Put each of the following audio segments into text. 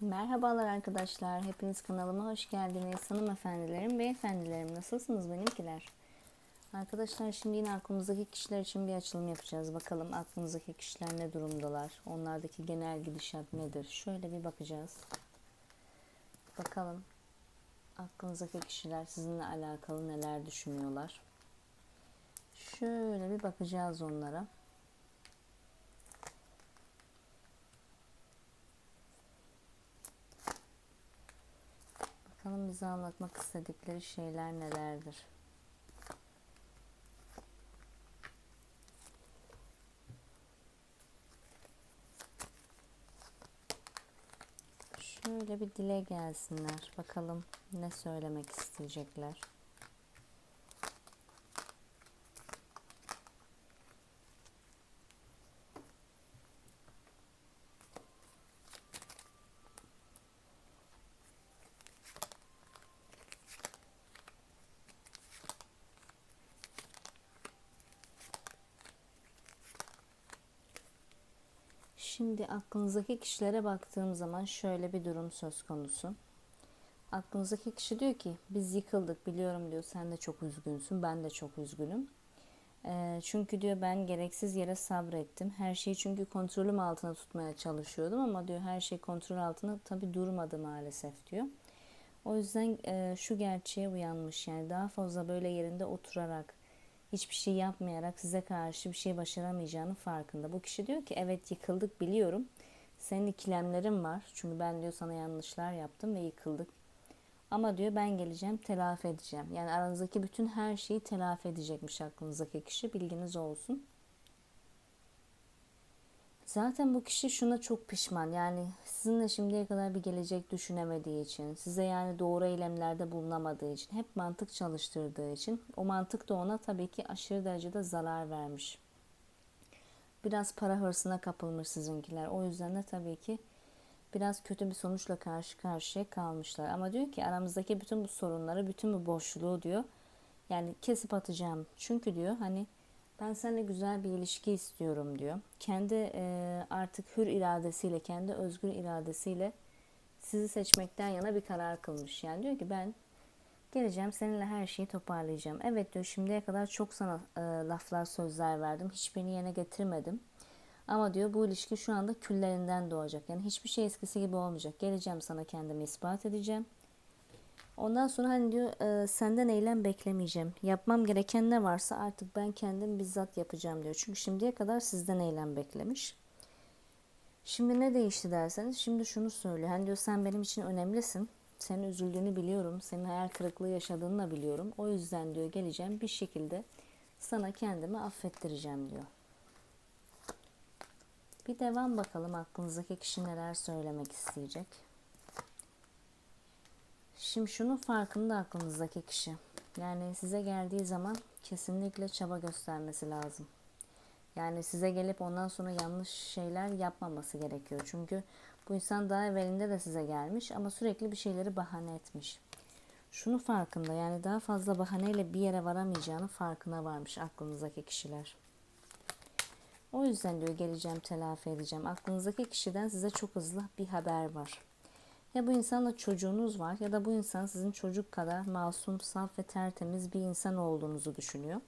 Merhabalar arkadaşlar. Hepiniz kanalıma hoş geldiniz. Hanımefendilerim, beyefendilerim nasılsınız benimkiler? Arkadaşlar şimdi yine aklımızdaki kişiler için bir açılım yapacağız. Bakalım aklımızdaki kişiler ne durumdalar? Onlardaki genel gidişat nedir? Şöyle bir bakacağız. Bakalım aklınızdaki kişiler sizinle alakalı neler düşünüyorlar? Şöyle bir bakacağız onlara. Bakalım bize anlatmak istedikleri şeyler nelerdir? Şöyle bir dile gelsinler. Bakalım ne söylemek isteyecekler. Şimdi aklınızdaki kişilere baktığım zaman şöyle bir durum söz konusu. Aklınızdaki kişi diyor ki biz yıkıldık biliyorum diyor sen de çok üzgünsün ben de çok üzgünüm. E, çünkü diyor ben gereksiz yere sabrettim. Her şeyi çünkü kontrolüm altına tutmaya çalışıyordum ama diyor her şey kontrol altında tabi durmadı maalesef diyor. O yüzden e, şu gerçeğe uyanmış yani daha fazla böyle yerinde oturarak hiçbir şey yapmayarak size karşı bir şey başaramayacağının farkında. Bu kişi diyor ki evet yıkıldık biliyorum. Senin ikilemlerin var. Çünkü ben diyor sana yanlışlar yaptım ve yıkıldık. Ama diyor ben geleceğim telafi edeceğim. Yani aranızdaki bütün her şeyi telafi edecekmiş aklınızdaki kişi. Bilginiz olsun. Zaten bu kişi şuna çok pişman. Yani sizinle şimdiye kadar bir gelecek düşünemediği için, size yani doğru eylemlerde bulunamadığı için, hep mantık çalıştırdığı için o mantık da ona tabii ki aşırı derecede zarar vermiş. Biraz para hırsına kapılmış sizinkiler. O yüzden de tabii ki biraz kötü bir sonuçla karşı karşıya kalmışlar. Ama diyor ki aramızdaki bütün bu sorunları, bütün bu boşluğu diyor yani kesip atacağım. Çünkü diyor hani ben seninle güzel bir ilişki istiyorum diyor. Kendi e, artık hür iradesiyle, kendi özgür iradesiyle sizi seçmekten yana bir karar kılmış. Yani diyor ki ben geleceğim seninle her şeyi toparlayacağım. Evet diyor şimdiye kadar çok sana e, laflar sözler verdim. Hiçbirini yerine getirmedim. Ama diyor bu ilişki şu anda küllerinden doğacak. Yani hiçbir şey eskisi gibi olmayacak. Geleceğim sana kendimi ispat edeceğim. Ondan sonra hani diyor e, senden eylem beklemeyeceğim. Yapmam gereken ne varsa artık ben kendim bizzat yapacağım diyor. Çünkü şimdiye kadar sizden eylem beklemiş. Şimdi ne değişti derseniz şimdi şunu söylüyor. Hani diyor sen benim için önemlisin. Senin üzüldüğünü biliyorum. Senin hayal kırıklığı yaşadığını da biliyorum. O yüzden diyor geleceğim bir şekilde sana kendimi affettireceğim diyor. Bir devam bakalım aklınızdaki kişi neler söylemek isteyecek. Şimdi şunun farkında aklınızdaki kişi. Yani size geldiği zaman kesinlikle çaba göstermesi lazım. Yani size gelip ondan sonra yanlış şeyler yapmaması gerekiyor. Çünkü bu insan daha evvelinde de size gelmiş ama sürekli bir şeyleri bahane etmiş. Şunu farkında yani daha fazla bahaneyle bir yere varamayacağını farkına varmış aklınızdaki kişiler. O yüzden diyor geleceğim telafi edeceğim. Aklınızdaki kişiden size çok hızlı bir haber var. Ya bu insanla çocuğunuz var ya da bu insan sizin çocuk kadar masum, saf ve tertemiz bir insan olduğunuzu düşünüyor.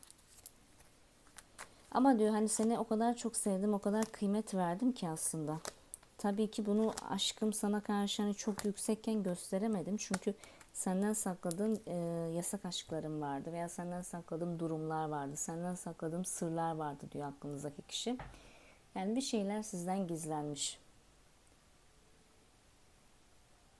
Ama diyor hani seni o kadar çok sevdim, o kadar kıymet verdim ki aslında. Tabii ki bunu aşkım sana karşı hani çok yüksekken gösteremedim. Çünkü senden sakladığım e, yasak aşklarım vardı veya senden sakladığım durumlar vardı. Senden sakladığım sırlar vardı diyor aklınızdaki kişi. Yani bir şeyler sizden gizlenmiş.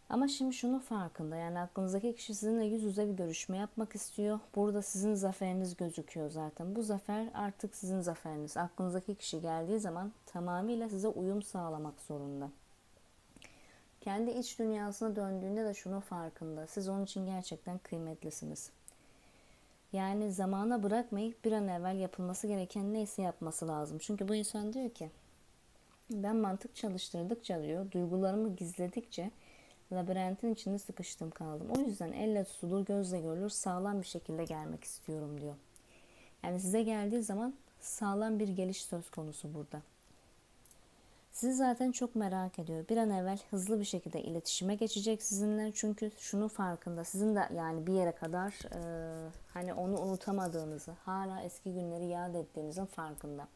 Ama şimdi şunun farkında yani aklınızdaki kişi sizinle yüz yüze bir görüşme yapmak istiyor. Burada sizin zaferiniz gözüküyor zaten. Bu zafer artık sizin zaferiniz. Aklınızdaki kişi geldiği zaman tamamıyla size uyum sağlamak zorunda. Kendi iç dünyasına döndüğünde de şunun farkında. Siz onun için gerçekten kıymetlisiniz. Yani zamana bırakmayıp bir an evvel yapılması gereken neyse yapması lazım. Çünkü bu insan diyor ki ben mantık çalıştırdıkça diyor, duygularımı gizledikçe labirentin içinde sıkıştım kaldım. O yüzden elle tutulur, gözle görülür, sağlam bir şekilde gelmek istiyorum diyor. Yani size geldiği zaman sağlam bir geliş söz konusu burada. Sizi zaten çok merak ediyor. Bir an evvel hızlı bir şekilde iletişime geçecek sizinle. Çünkü şunun farkında. Sizin de yani bir yere kadar e, hani onu unutamadığınızı, hala eski günleri yad ettiğinizin farkında.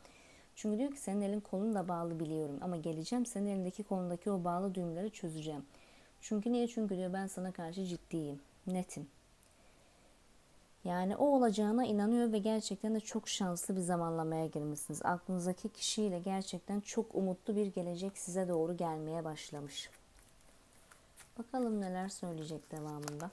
Çünkü diyor ki senin elin kolun da bağlı biliyorum ama geleceğim senin elindeki kolundaki o bağlı düğümleri çözeceğim. Çünkü niye? Çünkü diyor ben sana karşı ciddiyim, netim. Yani o olacağına inanıyor ve gerçekten de çok şanslı bir zamanlamaya girmişsiniz. Aklınızdaki kişiyle gerçekten çok umutlu bir gelecek size doğru gelmeye başlamış. Bakalım neler söyleyecek devamında.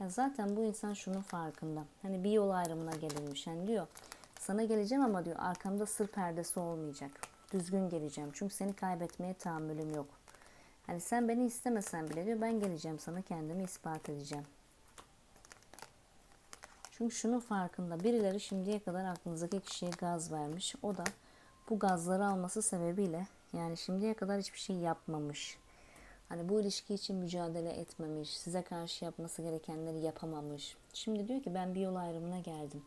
Ya zaten bu insan şunun farkında. Hani bir yol ayrımına gelinmiş. Yani diyor sana geleceğim ama diyor arkamda sır perdesi olmayacak. Düzgün geleceğim. Çünkü seni kaybetmeye tahammülüm yok. Hani sen beni istemesen bile diyor ben geleceğim sana kendimi ispat edeceğim. Çünkü şunun farkında birileri şimdiye kadar aklınızdaki kişiye gaz vermiş. O da bu gazları alması sebebiyle yani şimdiye kadar hiçbir şey yapmamış. Hani bu ilişki için mücadele etmemiş, size karşı yapması gerekenleri yapamamış. Şimdi diyor ki ben bir yol ayrımına geldim.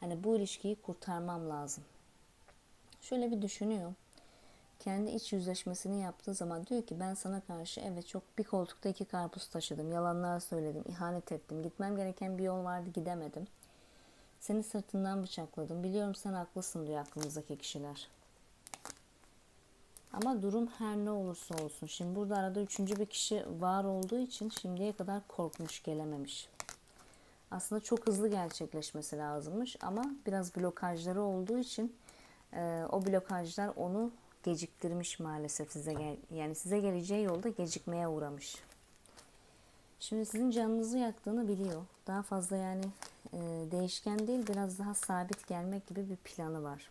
Hani bu ilişkiyi kurtarmam lazım. Şöyle bir düşünüyor. Kendi iç yüzleşmesini yaptığı zaman diyor ki ben sana karşı evet çok bir koltukta iki karpuz taşıdım. Yalanlar söyledim, ihanet ettim. Gitmem gereken bir yol vardı gidemedim. Seni sırtından bıçakladım. Biliyorum sen haklısın diyor aklımızdaki kişiler. Ama durum her ne olursa olsun. Şimdi burada arada üçüncü bir kişi var olduğu için şimdiye kadar korkmuş gelememiş. Aslında çok hızlı gerçekleşmesi lazımmış ama biraz blokajları olduğu için e, o blokajlar onu geciktirmiş maalesef size gel yani size geleceği yolda gecikmeye uğramış. Şimdi sizin canınızı yaktığını biliyor. Daha fazla yani e, değişken değil biraz daha sabit gelmek gibi bir planı var.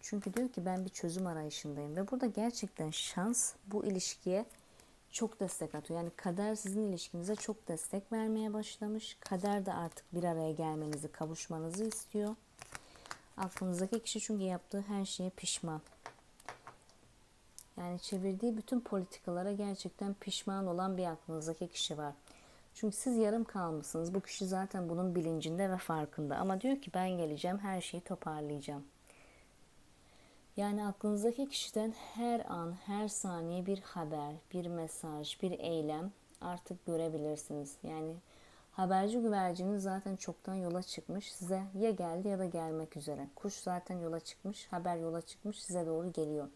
Çünkü diyor ki ben bir çözüm arayışındayım ve burada gerçekten şans bu ilişkiye çok destek atıyor. Yani kader sizin ilişkinize çok destek vermeye başlamış. Kader de artık bir araya gelmenizi, kavuşmanızı istiyor. Aklınızdaki kişi çünkü yaptığı her şeye pişman. Yani çevirdiği bütün politikalara gerçekten pişman olan bir aklınızdaki kişi var. Çünkü siz yarım kalmışsınız. Bu kişi zaten bunun bilincinde ve farkında. Ama diyor ki ben geleceğim, her şeyi toparlayacağım. Yani aklınızdaki kişiden her an, her saniye bir haber, bir mesaj, bir eylem artık görebilirsiniz. Yani haberci güverciniz zaten çoktan yola çıkmış. Size ya geldi ya da gelmek üzere. Kuş zaten yola çıkmış, haber yola çıkmış, size doğru geliyor.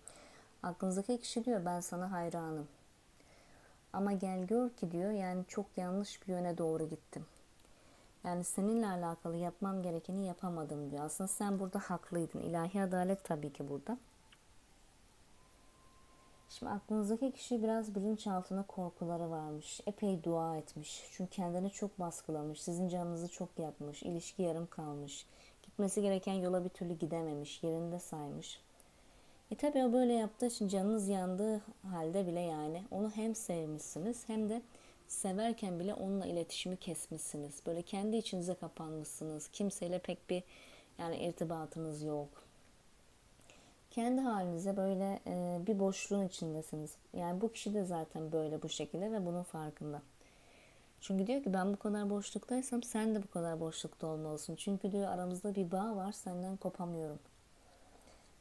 Aklınızdaki kişi diyor ben sana hayranım. Ama gel gör ki diyor yani çok yanlış bir yöne doğru gittim. Yani seninle alakalı yapmam gerekeni yapamadım diyor. Aslında sen burada haklıydın. İlahi adalet tabii ki burada. Şimdi aklınızdaki kişi biraz bilinçaltına korkuları varmış. Epey dua etmiş. Çünkü kendini çok baskılamış. Sizin canınızı çok yakmış. ilişki yarım kalmış. Gitmesi gereken yola bir türlü gidememiş. Yerinde saymış. E tabi o böyle yaptığı için canınız yandığı halde bile yani onu hem sevmişsiniz hem de severken bile onunla iletişimi kesmişsiniz. Böyle kendi içinize kapanmışsınız. Kimseyle pek bir yani irtibatınız yok. Kendi halinize böyle e, bir boşluğun içindesiniz. Yani bu kişi de zaten böyle bu şekilde ve bunun farkında. Çünkü diyor ki ben bu kadar boşluktaysam sen de bu kadar boşlukta olmalısın. Çünkü diyor aramızda bir bağ var senden kopamıyorum.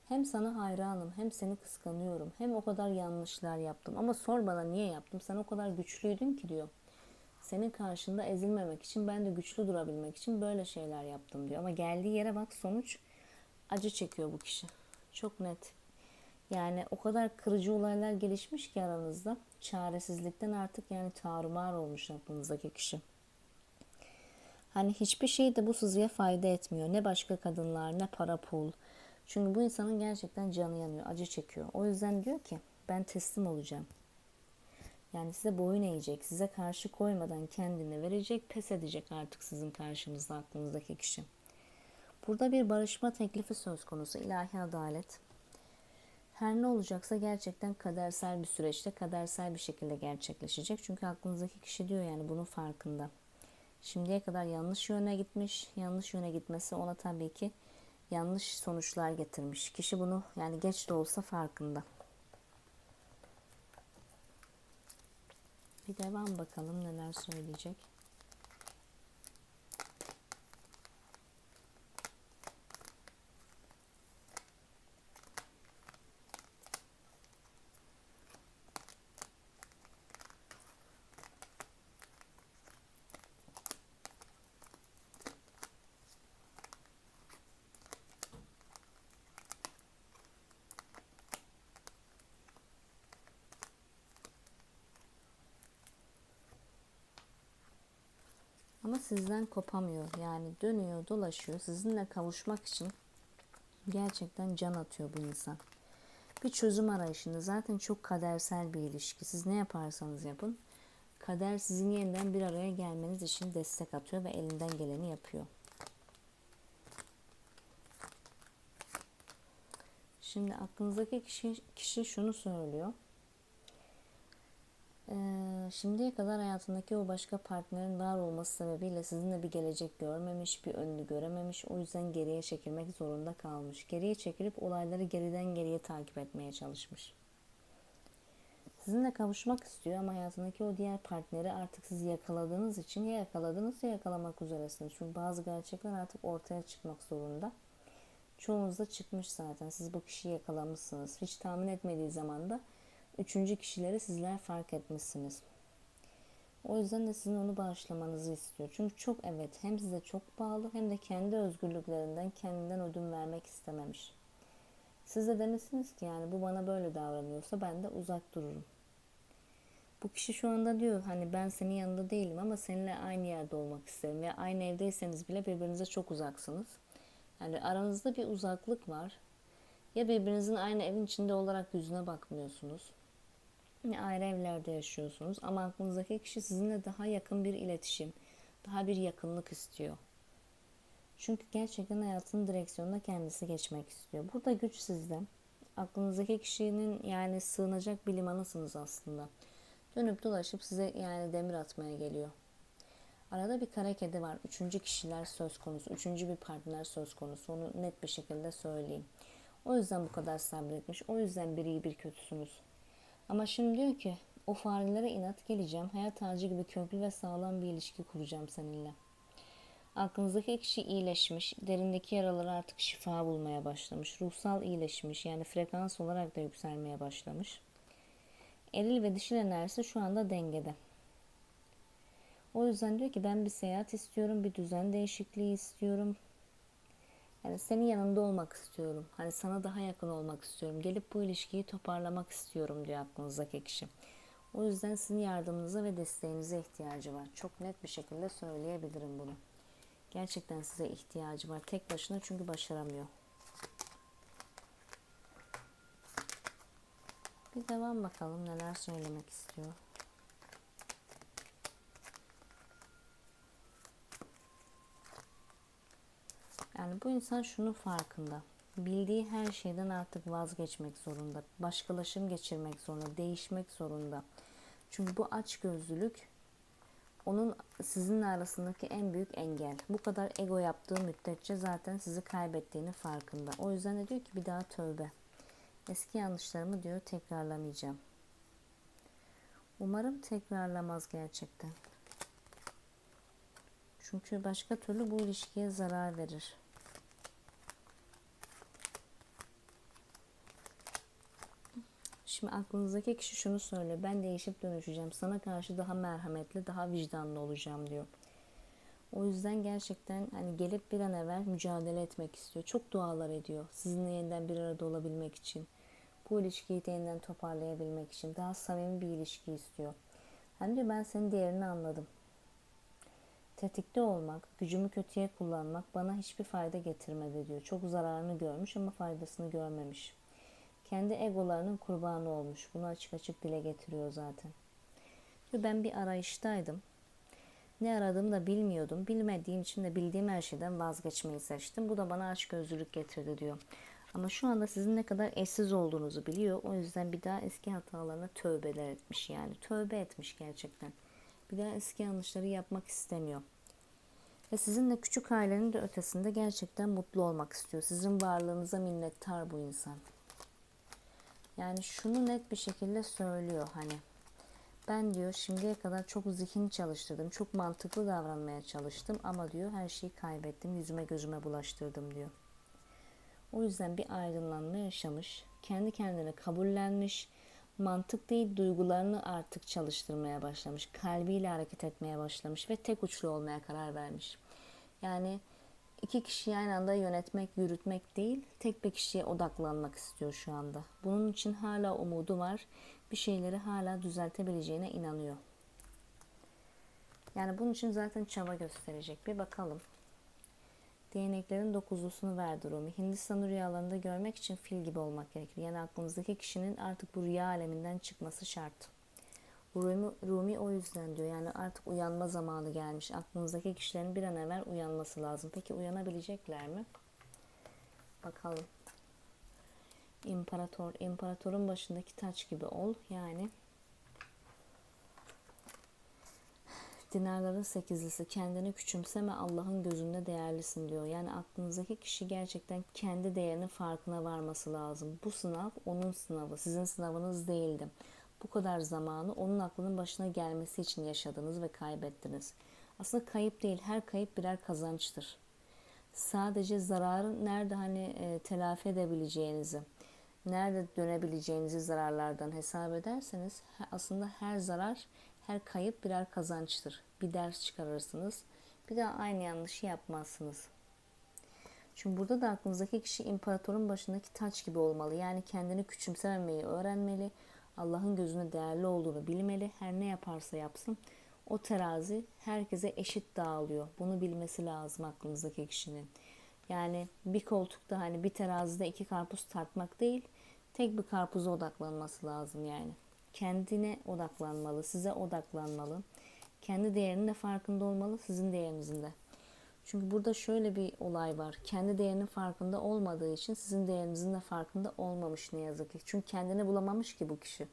Hem sana hayranım hem seni kıskanıyorum. Hem o kadar yanlışlar yaptım. Ama sor bana niye yaptım? Sen o kadar güçlüydün ki diyor. Senin karşında ezilmemek için ben de güçlü durabilmek için böyle şeyler yaptım diyor. Ama geldiği yere bak sonuç acı çekiyor bu kişi. Çok net. Yani o kadar kırıcı olaylar gelişmiş ki aranızda. Çaresizlikten artık yani tarumar olmuş aklınızdaki kişi. Hani hiçbir şey de bu sızıya fayda etmiyor. Ne başka kadınlar ne para pul. Çünkü bu insanın gerçekten canı yanıyor, acı çekiyor. O yüzden diyor ki ben teslim olacağım. Yani size boyun eğecek, size karşı koymadan kendini verecek, pes edecek artık sizin karşınızda aklınızdaki kişi. Burada bir barışma teklifi söz konusu, ilahi adalet. Her ne olacaksa gerçekten kadersel bir süreçte, kadersel bir şekilde gerçekleşecek. Çünkü aklınızdaki kişi diyor yani bunun farkında. Şimdiye kadar yanlış yöne gitmiş, yanlış yöne gitmesi ona tabii ki yanlış sonuçlar getirmiş. Kişi bunu yani geç de olsa farkında. Bir devam bakalım neler söyleyecek. Ama sizden kopamıyor. Yani dönüyor, dolaşıyor. Sizinle kavuşmak için gerçekten can atıyor bu insan. Bir çözüm arayışında zaten çok kadersel bir ilişki. Siz ne yaparsanız yapın. Kader sizin yeniden bir araya gelmeniz için destek atıyor ve elinden geleni yapıyor. Şimdi aklınızdaki kişi, kişi şunu söylüyor. Şimdiye kadar hayatındaki o başka partnerin var olması sebebiyle sizinle bir gelecek görmemiş, bir önünü görememiş. O yüzden geriye çekilmek zorunda kalmış. Geriye çekilip olayları geriden geriye takip etmeye çalışmış. Sizinle kavuşmak istiyor ama hayatındaki o diğer partneri artık siz yakaladığınız için ya yakaladınız ya yakalamak üzeresiniz. Çünkü bazı gerçekler artık ortaya çıkmak zorunda. Çoğunuz da çıkmış zaten. Siz bu kişiyi yakalamışsınız. Hiç tahmin etmediği zaman da üçüncü kişileri sizler fark etmişsiniz. O yüzden de sizin onu bağışlamanızı istiyor. Çünkü çok evet hem size çok bağlı hem de kendi özgürlüklerinden kendinden ödün vermek istememiş. Siz de demesiniz ki yani bu bana böyle davranıyorsa ben de uzak dururum. Bu kişi şu anda diyor hani ben senin yanında değilim ama seninle aynı yerde olmak isterim. Ve aynı evdeyseniz bile birbirinize çok uzaksınız. Yani aranızda bir uzaklık var. Ya birbirinizin aynı evin içinde olarak yüzüne bakmıyorsunuz. Ya ayrı evlerde yaşıyorsunuz ama aklınızdaki kişi sizinle daha yakın bir iletişim, daha bir yakınlık istiyor. Çünkü gerçekten hayatının direksiyonuna kendisi geçmek istiyor. Burada güç sizde. Aklınızdaki kişinin yani sığınacak bir limanısınız aslında. Dönüp dolaşıp size yani demir atmaya geliyor. Arada bir kara kedi var. Üçüncü kişiler söz konusu. Üçüncü bir partner söz konusu. Onu net bir şekilde söyleyeyim. O yüzden bu kadar sabretmiş. O yüzden bir iyi bir kötüsünüz. Ama şimdi diyor ki o farelere inat geleceğim. Hayat ağacı gibi köklü ve sağlam bir ilişki kuracağım seninle. Aklınızdaki kişi iyileşmiş. Derindeki yaraları artık şifa bulmaya başlamış. Ruhsal iyileşmiş. Yani frekans olarak da yükselmeye başlamış. Eril ve dişil enerjisi şu anda dengede. O yüzden diyor ki ben bir seyahat istiyorum, bir düzen değişikliği istiyorum. Yani senin yanında olmak istiyorum. Hani sana daha yakın olmak istiyorum. Gelip bu ilişkiyi toparlamak istiyorum diyor aklınızdaki kişi. O yüzden sizin yardımınıza ve desteğinize ihtiyacı var. Çok net bir şekilde söyleyebilirim bunu. Gerçekten size ihtiyacı var. Tek başına çünkü başaramıyor. Bir devam bakalım neler söylemek istiyor. Yani bu insan şunu farkında. Bildiği her şeyden artık vazgeçmek zorunda. Başkalaşım geçirmek zorunda. Değişmek zorunda. Çünkü bu açgözlülük onun sizinle arasındaki en büyük engel. Bu kadar ego yaptığı müddetçe zaten sizi kaybettiğini farkında. O yüzden de diyor ki bir daha tövbe. Eski yanlışlarımı diyor tekrarlamayacağım. Umarım tekrarlamaz gerçekten. Çünkü başka türlü bu ilişkiye zarar verir. Şimdi aklınızdaki kişi şunu söylüyor. Ben değişip dönüşeceğim. Sana karşı daha merhametli, daha vicdanlı olacağım diyor. O yüzden gerçekten hani gelip bir an evvel mücadele etmek istiyor. Çok dualar ediyor. Sizinle yeniden bir arada olabilmek için. Bu ilişkiyi yeniden toparlayabilmek için. Daha samimi bir ilişki istiyor. Hani diyor ben senin değerini anladım. Tetikte olmak, gücümü kötüye kullanmak bana hiçbir fayda getirmedi diyor. Çok zararını görmüş ama faydasını görmemiş kendi egolarının kurbanı olmuş. Bunu açık açık dile getiriyor zaten. Ben bir arayıştaydım. Ne aradığımı da bilmiyordum. Bilmediğim için de bildiğim her şeyden vazgeçmeyi seçtim. Bu da bana açgözlülük getirdi diyor. Ama şu anda sizin ne kadar eşsiz olduğunuzu biliyor. O yüzden bir daha eski hatalarına tövbeler etmiş yani. Tövbe etmiş gerçekten. Bir daha eski yanlışları yapmak istemiyor. Ve sizinle küçük ailenin de ötesinde gerçekten mutlu olmak istiyor. Sizin varlığınıza minnettar bu insan. Yani şunu net bir şekilde söylüyor hani. Ben diyor şimdiye kadar çok zihin çalıştırdım. Çok mantıklı davranmaya çalıştım ama diyor her şeyi kaybettim. Yüzüme gözüme bulaştırdım diyor. O yüzden bir aydınlanma yaşamış. Kendi kendine kabullenmiş. Mantık değil duygularını artık çalıştırmaya başlamış. Kalbiyle hareket etmeye başlamış ve tek uçlu olmaya karar vermiş. Yani iki kişiyi aynı anda yönetmek, yürütmek değil, tek bir kişiye odaklanmak istiyor şu anda. Bunun için hala umudu var. Bir şeyleri hala düzeltebileceğine inanıyor. Yani bunun için zaten çaba gösterecek. Bir bakalım. Değneklerin dokuzlusunu verdi Rumi. Hindistan'ı rüyalarında görmek için fil gibi olmak gerekir. Yani aklınızdaki kişinin artık bu rüya aleminden çıkması şart. Rumi, Rumi o yüzden diyor yani artık uyanma zamanı gelmiş. Aklınızdaki kişilerin bir an evvel uyanması lazım. Peki uyanabilecekler mi? Bakalım. İmparator, imparatorun başındaki taç gibi ol. Yani dinarların sekizlisi kendini küçümseme Allah'ın gözünde değerlisin diyor. Yani aklınızdaki kişi gerçekten kendi değerinin farkına varması lazım. Bu sınav onun sınavı. Sizin sınavınız değildi. Bu kadar zamanı onun aklının başına gelmesi için yaşadınız ve kaybettiniz. Aslında kayıp değil. Her kayıp birer kazançtır. Sadece zararı nerede hani e, telafi edebileceğinizi, nerede dönebileceğinizi zararlardan hesap ederseniz aslında her zarar, her kayıp birer kazançtır. Bir ders çıkarırsınız. Bir daha aynı yanlışı yapmazsınız. Çünkü burada da aklınızdaki kişi imparatorun başındaki taç gibi olmalı. Yani kendini küçümsememeyi öğrenmeli. Allah'ın gözünde değerli olduğunu bilmeli. Her ne yaparsa yapsın o terazi herkese eşit dağılıyor. Bunu bilmesi lazım aklınızdaki kişinin. Yani bir koltukta hani bir terazide iki karpuz tartmak değil, tek bir karpuza odaklanması lazım yani. Kendine odaklanmalı, size odaklanmalı. Kendi değerinin de farkında olmalı, sizin değerinizin de. Çünkü burada şöyle bir olay var. Kendi değerinin farkında olmadığı için sizin değerinizin de farkında olmamış ne yazık ki. Çünkü kendini bulamamış ki bu kişi.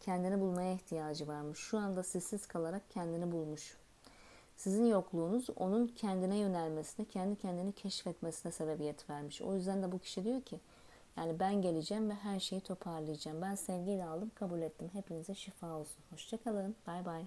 Kendini bulmaya ihtiyacı varmış. Şu anda sessiz kalarak kendini bulmuş. Sizin yokluğunuz onun kendine yönelmesine, kendi kendini keşfetmesine sebebiyet vermiş. O yüzden de bu kişi diyor ki yani ben geleceğim ve her şeyi toparlayacağım. Ben sevgiyle aldım, kabul ettim. Hepinize şifa olsun. Hoşçakalın. Bay bay.